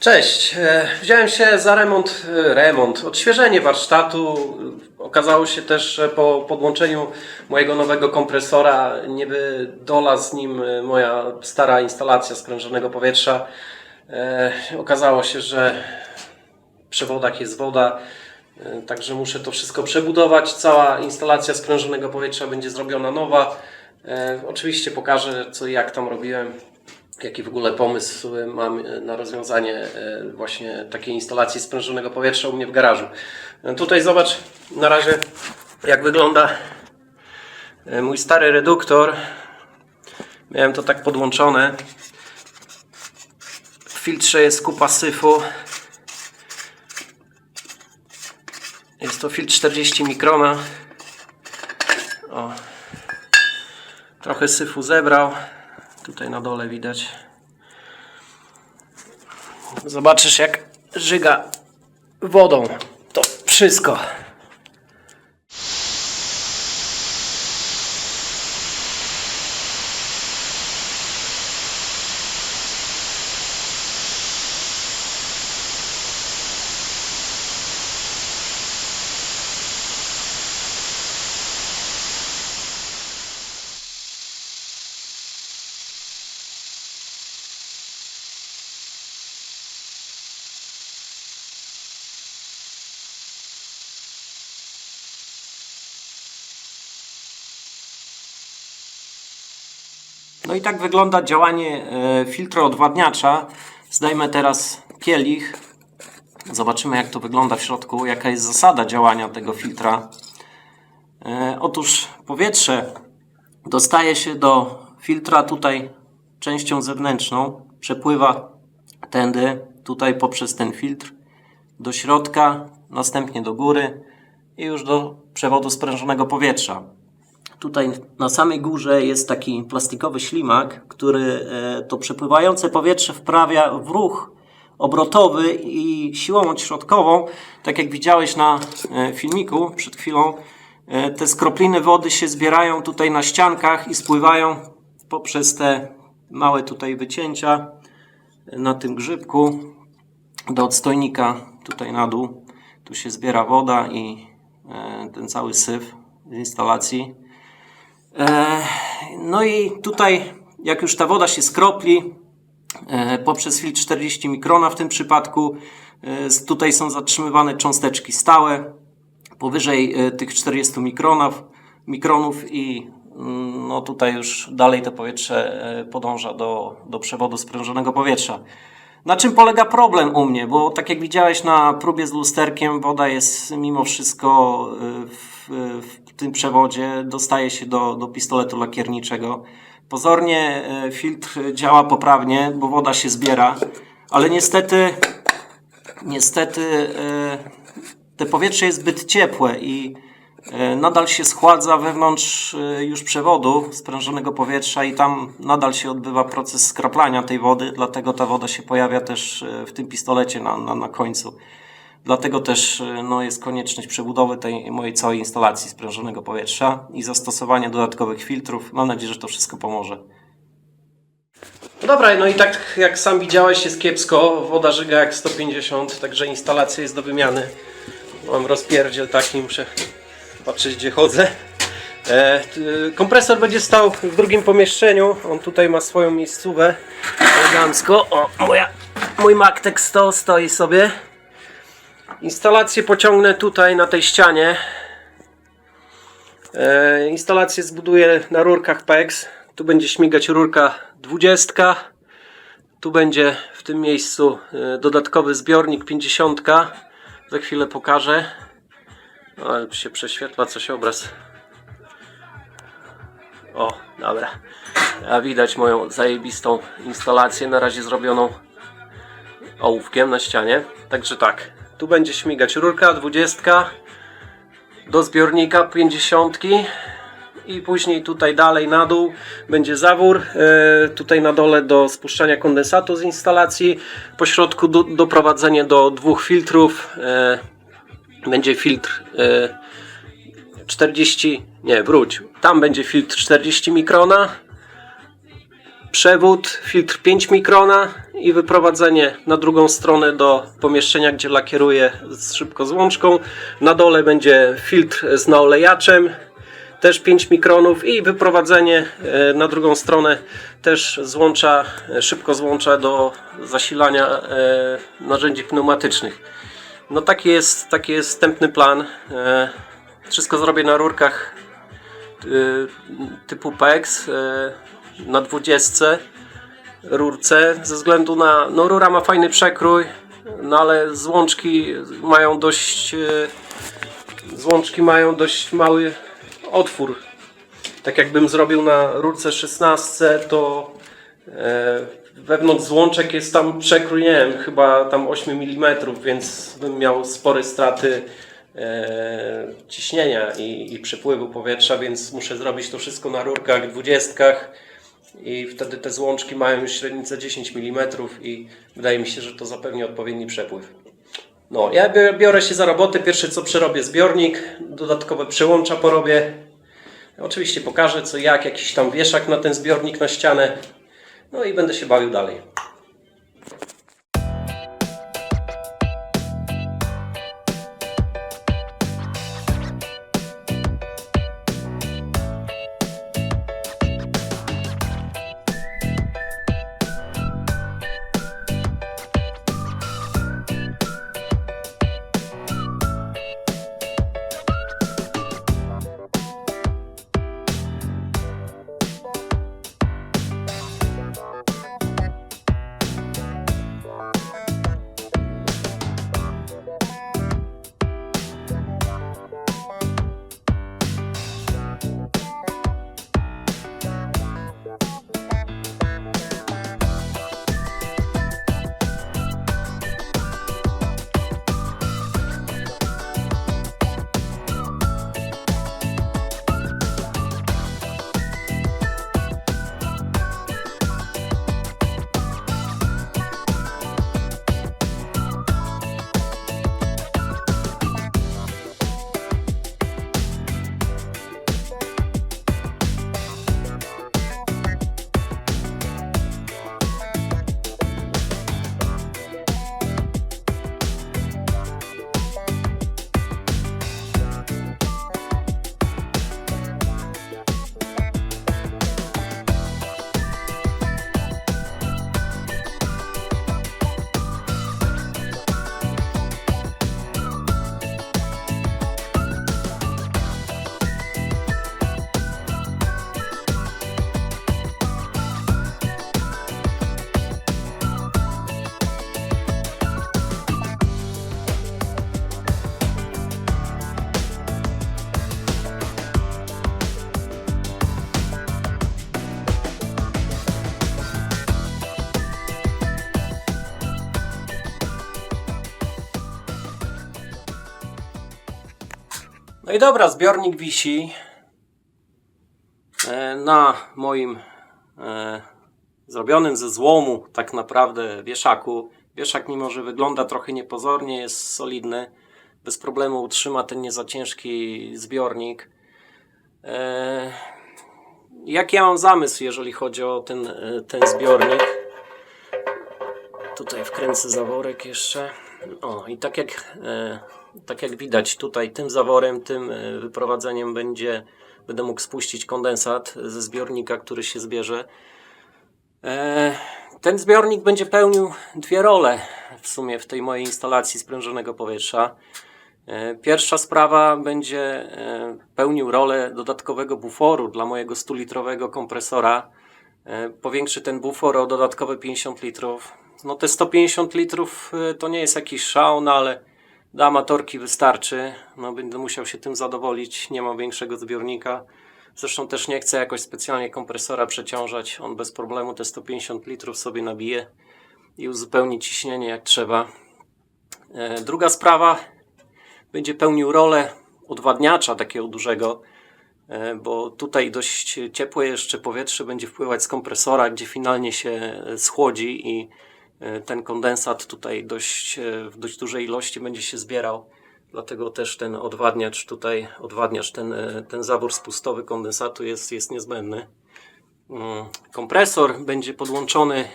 Cześć. E, Wziąłem się za remont, e, remont, odświeżenie warsztatu. Okazało się też, że po podłączeniu mojego nowego kompresora nie wydola z nim e, moja stara instalacja sprężonego powietrza. Okazało się, że w przewodach jest woda, także muszę to wszystko przebudować. Cała instalacja sprężonego powietrza będzie zrobiona nowa. Oczywiście pokażę co i jak tam robiłem. Jaki w ogóle pomysł e, mam e, na rozwiązanie e, właśnie takiej instalacji sprężonego powietrza u mnie w garażu. Tutaj zobacz na razie jak wygląda mój stary reduktor. Miałem to tak podłączone. W filtrze jest kupa syfu. Jest to filtr 40 mikrona. O. Trochę syfu zebrał. Tutaj na dole widać. Zobaczysz jak żyga wodą. To wszystko. No i tak wygląda działanie e, filtru odwadniacza. Zdajmy teraz kielich. Zobaczymy jak to wygląda w środku, jaka jest zasada działania tego filtra. E, Otóż powietrze dostaje się do filtra tutaj częścią zewnętrzną, przepływa tędy, tutaj poprzez ten filtr do środka, następnie do góry i już do przewodu sprężonego powietrza. Tutaj na samej górze jest taki plastikowy ślimak, który e, to przepływające powietrze wprawia w ruch obrotowy i siłą odśrodkową, tak jak widziałeś na e, filmiku przed chwilą, e, te skropliny wody się zbierają tutaj na ściankach i spływają poprzez te małe tutaj wycięcia na tym grzybku do odstojnika tutaj na dół. Tu się zbiera woda i ten cały syf z instalacji. E, No i tutaj, jak już ta woda się skropli, e, poprzez filtr 40 mikrona w tym przypadku, e, tutaj są zatrzymywane cząsteczki stałe powyżej tych 40 mikronów, mikronów i mm, no tutaj już dalej to powietrze podąża do, do przewodu sprężonego powietrza. Na czym polega problem u mnie? Bo tak jak widziałeś na próbie z lusterkiem, woda jest mimo wszystko y, w, tym przewodzie, dostaje się do, do pistoletu lakierniczego. Pozornie y, filtr działa poprawnie, bo woda się zbiera, ale niestety, niestety y, te powietrze jest zbyt ciepłe i y, nadal się schładza wewnątrz już przewodu sprężonego powietrza i tam nadal się odbywa proces skraplania tej wody, dlatego ta woda się pojawia też w tym pistolecie na, na, na końcu. Dlatego też y, no, jest konieczność przebudowy tej mojej całej instalacji sprężonego powietrza i zastosowania dodatkowych filtrów. Mam nadzieję, że to wszystko pomoże. Dobra, no i tak jak sam widziałeś jest kiepsko, woda żyga jak 150, także instalacja jest do wymiany. Mam rozpierdziel taki, muszę patrzeć gdzie chodzę. E, t- kompresor będzie stał w drugim pomieszczeniu, on tutaj ma swoją miejscówę elegancko. O, moja, mój Mactek 100 stoi sobie. Instalację pociągnę tutaj na tej ścianie. E, instalację zbuduję na rurkach PEX. Tu będzie śmigać rurka 20. Tu będzie w tym miejscu e, dodatkowy zbiornik 50. Za chwilę pokażę. Ale się prześwietla coś obraz. O, dobra. A widać moją zajebistą instalację, na razie zrobioną ołówkiem na ścianie. Także tak, tu będzie śmigać rurka 20 do zbiornika 50 i później tutaj dalej na dół będzie zawór e, tutaj na dole do spuszczania kondensatu z instalacji po środku do, doprowadzenie do dwóch filtrów e, będzie filtr e, 40 nie wróć tam będzie filtr 40 mikrona przewód, filtr 5 mikrona i wyprowadzenie na drugą stronę do pomieszczenia, gdzie lakieruję szybko z łączką. Na dole będzie filtr z naolejaczem, też 5 mikronów i wyprowadzenie e, na drugą stronę też złącza, e, szybko złącza do zasilania e, narzędzi pneumatycznych. No taki jest, taki jest wstępny plan. Wszystko zrobię na rurkach typu PEX na 20 rurce ze względu na no rura ma fajny przekrój no ale złączki mają dość y, złączki mają dość mały otwór. Tak jakbym zrobił na rurce 16 to e, wewnątrz złączek jest tam przekrój nie wiem chyba tam 8 mm więc bym miał spore straty e, ciśnienia i, i przepływu powietrza, więc muszę zrobić to wszystko na rurkach dwudziestkach i wtedy te złączki mają już średnicę 10 mm i wydaje mi się, że to zapewni odpowiedni przepływ. No, ja bi- biorę się za robotę. Pierwsze co przerobię zbiornik, dodatkowe przełącza porobię. Oczywiście pokażę co jak, jakiś tam wieszak na ten zbiornik na ścianę. No i będę się bawił dalej. No i dobra, zbiornik wisi e, na moim e, zrobionym ze złomu tak naprawdę wieszaku. Wieszak mimo, że wygląda trochę niepozornie, jest solidny. Bez problemu utrzyma ten nie za ciężki zbiornik. E, jaki ja mam zamysł, jeżeli chodzi o ten, ten zbiornik? Tutaj wkręcę zaworek jeszcze. O, i tak jak, tak jak widać, tutaj tym zaworem, tym e, wyprowadzeniem będzie, będę mógł spuścić kondensat ze zbiornika, który się zbierze. E, ten zbiornik będzie pełnił dwie role w sumie w tej mojej instalacji sprężonego powietrza. E, Pierwsza sprawa będzie pełnił rolę dodatkowego buforu dla mojego 100-litrowego kompresora. Powiększy ten bufor o dodatkowe 50 litrów. No te 150 litrów to nie jest jakiś szał, no ale dla amatorki wystarczy. No będę musiał się tym zadowolić. Nie mam większego zbiornika. Zresztą też nie chcę jakoś specjalnie kompresora przeciążać. On bez problemu te 150 litrów sobie nabije i uzupełni ciśnienie jak trzeba. E, Druga sprawa będzie pełnił rolę odwadniacza takiego dużego, e, bo tutaj dość ciepłe jeszcze powietrze będzie wpływać z kompresora, gdzie finalnie się e, schłodzi i ten kondensat tutaj dość, e, w dość dużej ilości będzie się zbierał. Dlatego też ten odwadniacz tutaj, odwadniacz, ten, e, ten zawór spustowy kondensatu jest, jest niezbędny. mm, kompresor będzie podłączony,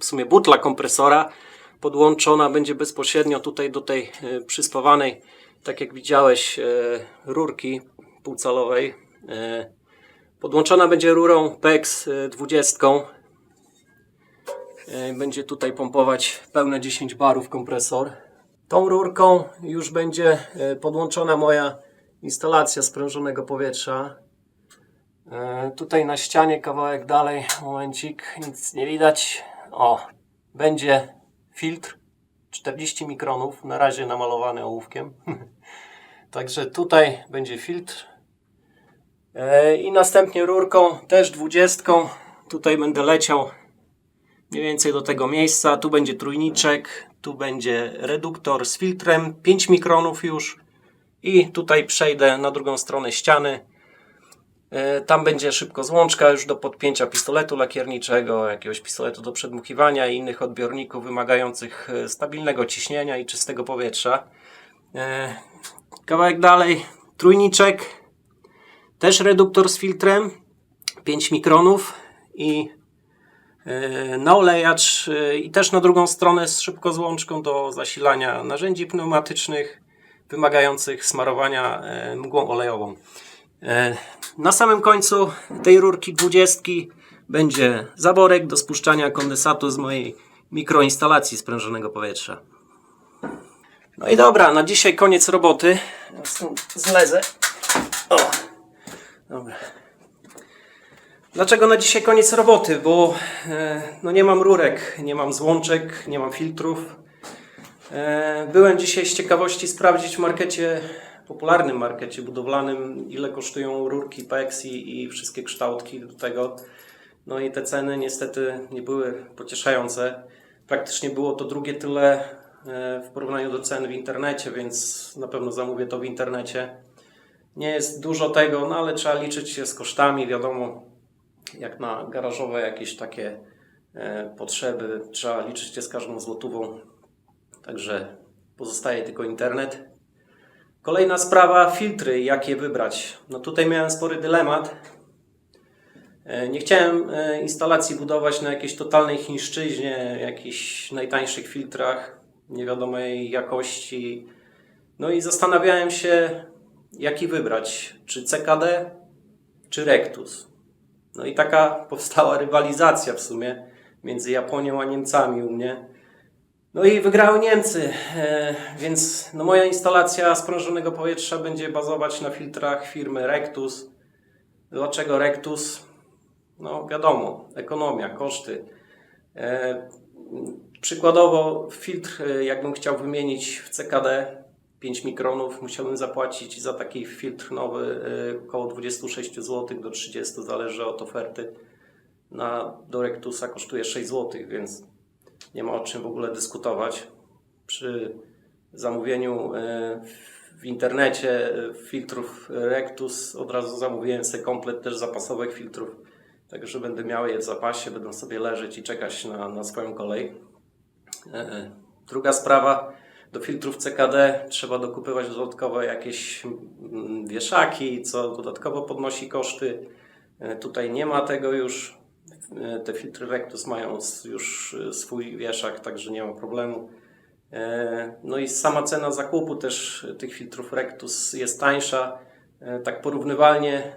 w sumie butla kompresora podłączona będzie bezpośrednio tutaj do tej e, przyspawanej, tak jak widziałeś, e, rurki półcalowej. E, Podłączona będzie rurą PEX e, 20. E, Będzie tutaj pompować pełne 10 barów kompresor. Tą rurką już będzie e, podłączona moja instalacja sprężonego powietrza. E, Tutaj na ścianie kawałek dalej, momencik, nic nie widać. O, będzie filtr 40 mikronów, na razie namalowany ołówkiem. Także tutaj będzie filtr. I następnie rurką, też 20. Tutaj będę leciał mniej więcej do tego miejsca. Tu będzie trójniczek, tu będzie reduktor z filtrem 5 mikronów już. I tutaj przejdę na drugą stronę ściany. E, Tam będzie szybko złączka już do podpięcia pistoletu lakierniczego, jakiegoś pistoletu do przedmuchiwania i innych odbiorników wymagających e, stabilnego ciśnienia i czystego powietrza. E, Kawałek dalej, trójniczek, też reduktor z filtrem 5 mikronów i e, naolejacz e, i też na drugą stronę z szybko złączką do zasilania narzędzi pneumatycznych wymagających smarowania e, mgłą olejową. Na samym końcu tej rurki 20 będzie zaworek do spuszczania kondensatu z mojej mikroinstalacji sprężonego powietrza. No i dobra, na dzisiaj koniec roboty. Zlezę. O, dobra. Dlaczego na dzisiaj koniec roboty? Bo e, no nie mam rurek, nie mam złączek, nie mam filtrów. E, byłem dzisiaj z ciekawości sprawdzić w markecie, popularnym markecie budowlanym, ile kosztują rurki PEX i, i wszystkie kształtki do tego. No i te ceny niestety nie były pocieszające. Praktycznie było to drugie tyle e, w porównaniu do cen w internecie, więc na pewno zamówię to w internecie. Nie jest dużo tego, no ale trzeba liczyć się z kosztami, wiadomo, jak na garażowe jakieś takie e, potrzeby, trzeba liczyć się z każdą złotówą. Także pozostaje tylko internet. Kolejna sprawa, filtry, jakie wybrać. No tutaj miałem spory dylemat. E, Nie chciałem e, instalacji budować na jakiejś totalnej chińszczyźnie, jakichś najtańszych filtrach, nie wiadomej jakości. No i zastanawiałem się, jaki wybrać, czy CKD, czy Rectus. No i taka powstała rywalizacja w sumie między Japonią a Niemcami u mnie. No i wygrały Niemcy, e, więc no moja instalacja sprężonego powietrza będzie bazować na filtrach firmy Rectus. Dlaczego Rectus? No wiadomo, ekonomia, koszty. E, Przykładowo filtr, e, jakbym chciał wymienić w CKD 5 mikronów, musiałbym zapłacić za taki filtr nowy e, około 26 zł do 30, zależy od oferty. Na, do Rectusa kosztuje 6 zł, więc nie ma o czym w ogóle dyskutować. Przy zamówieniu e, w internecie e, filtrów Rectus od razu zamówiłem sobie komplet też zapasowych filtrów, także będę miał je w zapasie, będą sobie leżeć i czekać na, na swoją kolej. Druga sprawa, do filtrów CKD trzeba dokupywać dodatkowo jakieś mm, wieszaki, co dodatkowo podnosi koszty. E, Tutaj nie ma tego już. E, Te filtry Rectus mają już e, swój wieszak, także nie ma problemu. No i sama cena zakupu też tych filtrów Rectus jest tańsza. Tak porównywalnie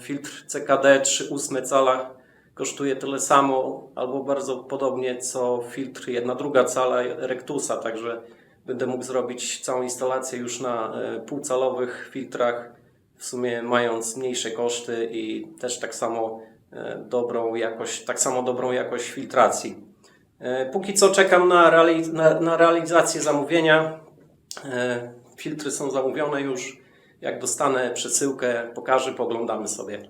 filtr CKD 3,8 cala kosztuje tyle samo albo bardzo podobnie co filtr 1 druga cala Rectusa, także będę mógł zrobić całą instalację już na e, półcalowych filtrach, w sumie mając mniejsze koszty i też tak samo e, dobrą jakość, tak samo dobrą jakość filtracji. E, Póki co czekam na, reali- na, na realizację zamówienia. Filtry są zamówione już. Jak dostanę przesyłkę, pokażę, poglądamy sobie.